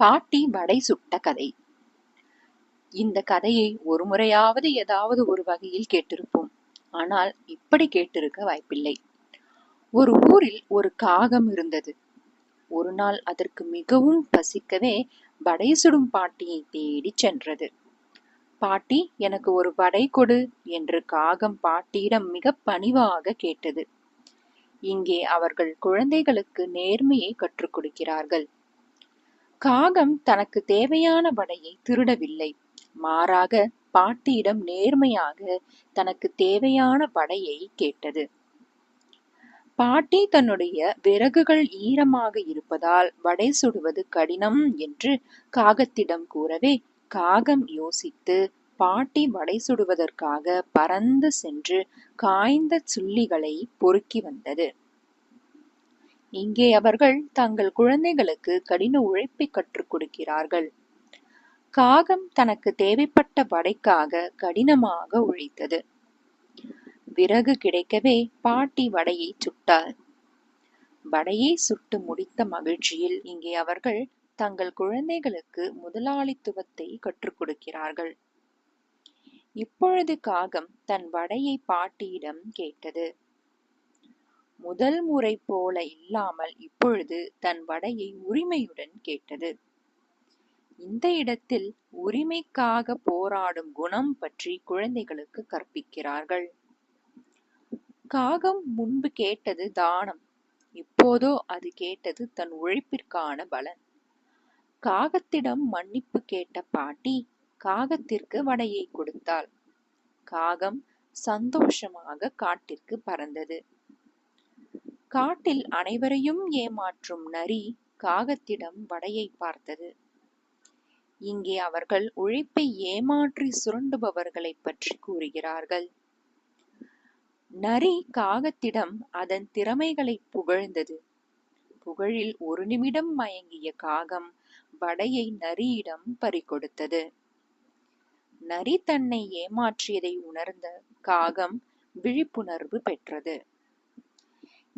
பாட்டி வடை சுட்ட கதை. இந்த கதையை ஒரு முறையாவது ஏதாவது ஒரு வகையில் கேட்டிருப்போம். ஆனால் இப்படி கேட்டிருக்க வாய்ப்பில்லை. ஒரு ஊரில் ஒரு காகம் இருந்தது. ஒரு நாள் அதற்கு மிகவும் பசிக்கவே வடை சுடும் பாட்டியை தேடி சென்றது. பாட்டி எனக்கு ஒரு வடை கொடு என்று காகம் பாட்டியிடம் மிக பணிவாக கேட்டது. இங்கே அவர்கள் குழந்தைகளுக்கு நேர்மையை கற்றுக் கொடுக்கிறார்கள். காகம் தனக்கு தேவையான வடையை திருடவில்லை. மாறாக பாட்டியிடம் நேர்மையாக தனக்கு தேவையான வடையை கேட்டது. பாட்டி தன்னுடைய விறகுகள் ஈரமாக இருப்பதால் வடை சுடுவது கடினம் என்று காகத்திடம் கூறவே காகம் யோசித்து பாட்டி வடை சுடுவதற்காக பறந்து சென்று காய்ந்த சுள்ளிகளை பொறுக்கி வந்தது. இங்கே அவர்கள் தங்கள் குழந்தைகளுக்கு கடின உழைப்பை கற்றுக் கொடுக்கிறார்கள். காகம் தனக்கு தேவைப்பட்ட வடைக்காக கடினமாக உழைத்தது. விறகு கிடைக்கவே பாட்டி வடையை சுட்டார். வடையை சுட்டு முடித்த மகிழ்ச்சியில் இங்கே அவர்கள் தங்கள் குழந்தைகளுக்கு முதலாளித்துவத்தை கற்றுக் கொடுக்கிறார்கள். இப்பொழுது காகம் தன் வடையை பாட்டியிடம் கேட்டது. முதல் முறை போல இல்லாமல் இப்பொழுது தன் வடையை உரிமையுடன் கேட்டது. இந்த இடத்தில் உரிமைக்காக போராடும் குணம் பற்றி குழந்தைகளுக்கு கற்பிக்கிறார்கள். காகம் முன்பு கேட்டது தானம் இப்போதோ அது கேட்டது தன் உழைப்பிற்கான பலன். காகத்திடம் மன்னிப்பு கேட்ட பாட்டி காகத்திற்கு வடையை கொடுத்தாள். காகம் சந்தோஷமாக காட்டிற்கு பறந்தது. காட்டில் அனைவரையும் ஏமாற்றும் நரி காகத்திடம் வடையை பார்த்தது. இங்கே அவர்கள் உழைப்பை ஏமாற்றி சுரண்டுபவர்களை பற்றி கூறுகிறார்கள். நரி காகத்திடம் அதன் திறமைகளை புகழ்ந்தது. புகழில் ஒரு நிமிடம் மயங்கிய காகம் வடையை நரியிடம் பறிகொடுத்தது. நரி தன்னை ஏமாற்றியதை உணர்ந்த காகம் விழிப்புணர்வு பெற்றது.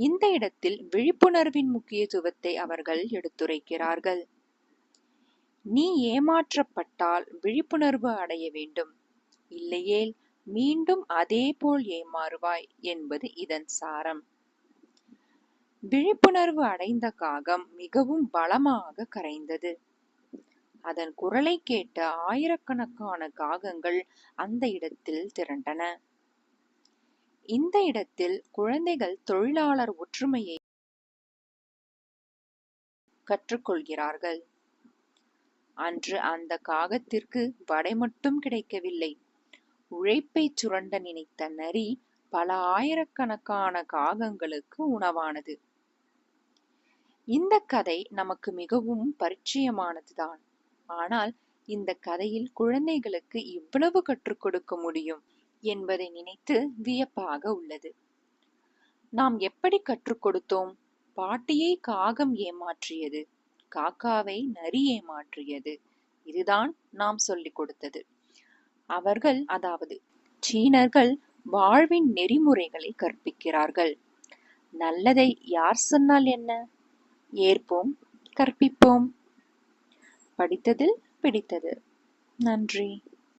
இந்த இடத்தில் விழிப்புணர்வின் முக்கியத்துவத்தை அவர்கள் எடுத்துரைக்கிறார்கள். நீ ஏமாற்றப்பட்டால் விழிப்புணர்வு அடைய வேண்டும். இல்லையேல் மீண்டும் அதே போல் ஏமாறுவாய் என்பது இதன் சாரம். விழிப்புணர்வு அடைந்த காகம் மிகவும் பலமாக கரைந்தது. அதன் குரலை கேட்ட ஆயிரக்கணக்கான காகங்கள் அந்த இடத்தில் திரண்டன. இந்த இடத்தில் குழந்தைகள் தொழிலாளர் ஒற்றுமையை கற்றுக்கொள்கிறார்கள். அன்று அந்த காகத்திற்கு வடை மட்டும் கிடைக்கவில்லை. உழைப்பை சுரண்ட நினைத்த நரி பல ஆயிரக்கணக்கான காகங்களுக்கு உணவானது. இந்த கதை நமக்கு மிகவும் பரிச்சயமானதுதான். ஆனால் இந்த கதையில் குழந்தைகளுக்கு இவ்வளவு கற்றுக் கொடுக்க முடியும்? என்பதை நினைத்து வியப்பாக உள்ளது. நாம் எப்படி கற்றுக் கொடுத்தோம்? பாட்டியை காகம் ஏமாற்றியது காக்காவை நரி ஏமாற்றியது இதுதான் நாம் சொல்லிக் கொடுத்தது. அவர்கள் அதாவது சீனர்கள் வாழ்வின் நெறிமுறைகளை கற்பிக்கிறார்கள். நல்லதை யார் சொன்னால் என்ன? ஏற்போம் கற்பிப்போம். படித்ததில் பிடித்தது. நன்றி.